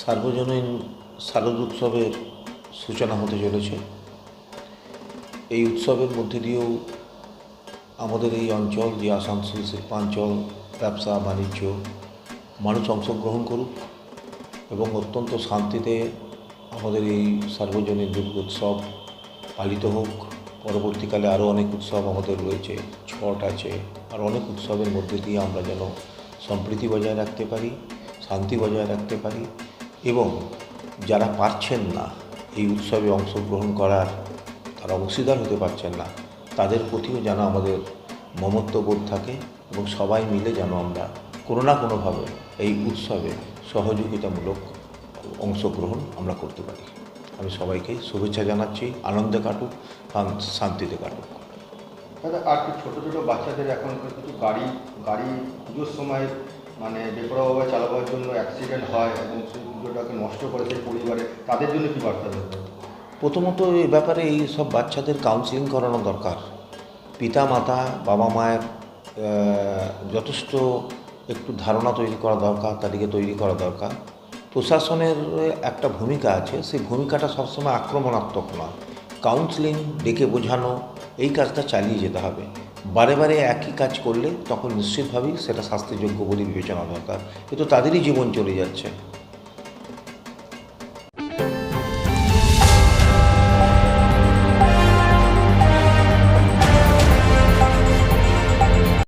সার্বজনীন শারদ উৎসবের সূচনা হতে চলেছে। এই উৎসবের মধ্যে দিয়েও আমাদের এই অঞ্চল, যে আসানসোল, শিল্পাঞ্চল, ব্যবসা, বাণিজ্য, মানুষ অংশগ্রহণ করুক এবং অত্যন্ত শান্তিতে আমাদের এই সার্বজনীন দুর্গোৎসব পালিত হোক। পরবর্তীকালে আরও অনেক উৎসব আমাদের রয়েছে, ছট আছে আর অনেক উৎসবের মধ্যে দিয়ে আমরা যেন সম্প্রীতি বজায় রাখতে পারি, শান্তি বজায় রাখতে পারি। এবং যারা পারছেন না এই উৎসবে অংশগ্রহণ করার, তারা অংশীদার হতে পারছেন না, তাদের প্রতিও যেন আমাদের মমত্ববোধ থাকে এবং সবাই মিলে যেন আমরা কোনো না কোনোভাবে এই উৎসবে সহযোগিতামূলক অংশগ্রহণ আমরা করতে পারি। আমি সবাইকে শুভেচ্ছা জানাচ্ছি, আনন্দে কাটুক শান্তিতে কাটুক। দাদা, আর ছোটো ছোটো বাচ্চাদের এখন কিছু গাড়ি গাড়ি পুজোর সময় মানে বেপরোয়াভাবে চালাবার জন্য অ্যাক্সিডেন্ট হয় এবং সেই পুজোটাকে নষ্ট করে সেই পরিবারে, তাদের জন্য কি বার্তা দেবে প্রথমত এই ব্যাপারে এই সব বাচ্চাদের কাউন্সিলিং করানো দরকার। পিতা মাতা বাবা মায়ের যথেষ্ট একটু ধারণা তৈরি করা দরকার তাদেরকে তৈরি করা দরকার। প্রশাসনের একটা ভূমিকা আছে, সেই ভূমিকাটা সবসময় আক্রমণাত্মক নয়। কাউন্সিলিং ডেকে বোঝানো, এই কাজটা চালিয়ে যেতে হবে। বারে বারে একই কাজ করলে তখন নিশ্চিতভাবেই সেটা শাস্তিযোগ্য বলে বিবেচনা দরকার। কিন্তু তাদেরই জীবন চলে যাচ্ছে।